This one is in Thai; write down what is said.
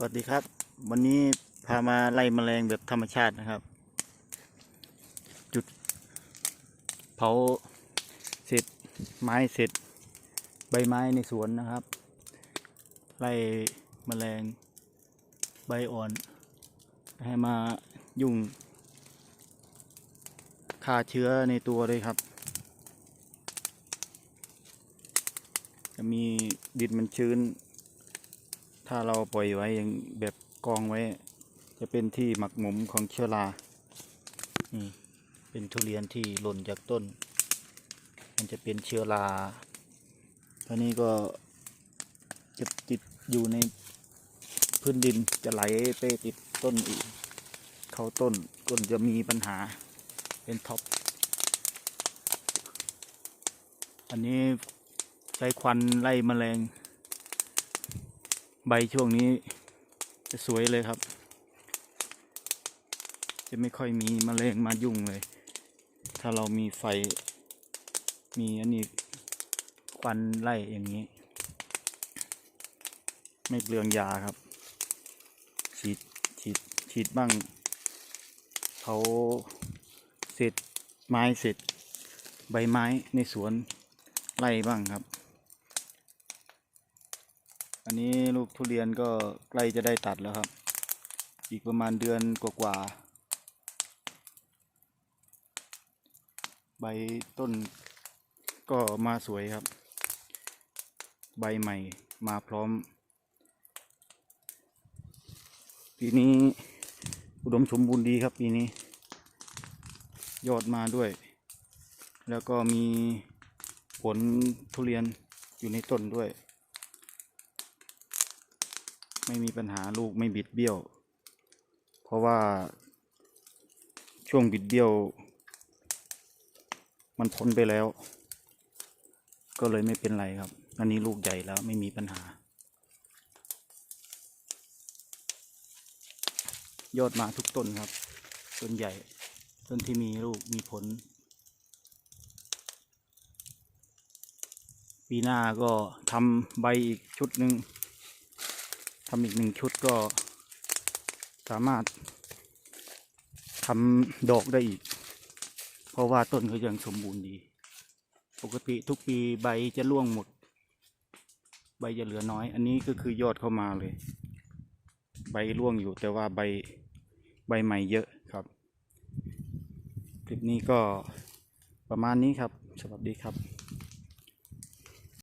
สวัสดีครับ วันนี้พามาไล่แมลงแบบธรรมชาตินะครับ จุด เผาเสร็จไม้เสร็จใบไม้ในสวนนะครับ ไล่แมลงใบอ่อน ให้มายุ่งฆ่าเชื้อในตัวเลยครับ จะมีดินมันชื้น ถ้าเราปล่อยไว้อย่างแบบกองไว้ จะเป็นที่หมักหมมของเชื้อรานี่เป็นทุเรียนที่หล่นจากต้น มันจะเป็นเชื้อราท่านี้ก็จะติดอยู่ในพื้นดินจะไหลไปติดต้นอีก เขาต้นต้นจะมีปัญหาเป็นท็อป อันนี้ใช้ควันไล่แมลง ใบช่วงนี้จะสวยเลยครับ จะไม่ค่อยมีมแมลงมายุ่งเลย ถ้าเรามีไฟ มีอันนี้ควันไล่อย่างนี้ ไม่เปลืองยาครับ ฉีดฉีดฉีดบ้างเขาเสร็จไม้เสร็จ ใบไม้ในสวนไล่บ้างครับ อันนี้ลูกทุเรียนก็ใกล้จะได้ตัดแล้วครับ อีกประมาณเดือนกว่าๆใบต้นก็มาสวยครับ ใบใหม่มาพร้อม ปีนี้อุดมสมบูรณ์ดีครับปีนี้ ยอดมาด้วย แล้วก็มีผลทุเรียนอยู่ในต้นด้วย ไม่มีปัญหาลูกไม่บิดเบี้ยว เพราะว่าช่วงบิดเบี้ยว มันพ้นไปแล้ว ก็เลยไม่เป็นไรครับ อันนี้ลูกใหญ่แล้วไม่มีปัญหา ยอดมาทุกต้นครับ ต้นใหญ่ ต้นที่มีลูกมีผล ปีหน้าก็ทำใบอีกชุดหนึ่ง ทำอีกหนึ่งชุดก็สามารถทำดอกได้อีก เพราะว่าต้นเขายังสมบูรณ์ดี ปกติทุกปีใบจะร่วงหมด ใบจะเหลือน้อย อันนี้ก็คือยอดเข้ามาเลย ใบร่วงอยู่แต่ว่าใบใบใหม่เยอะครับ คลิปนี้ก็ประมาณนี้ครับ สวัสดีครับ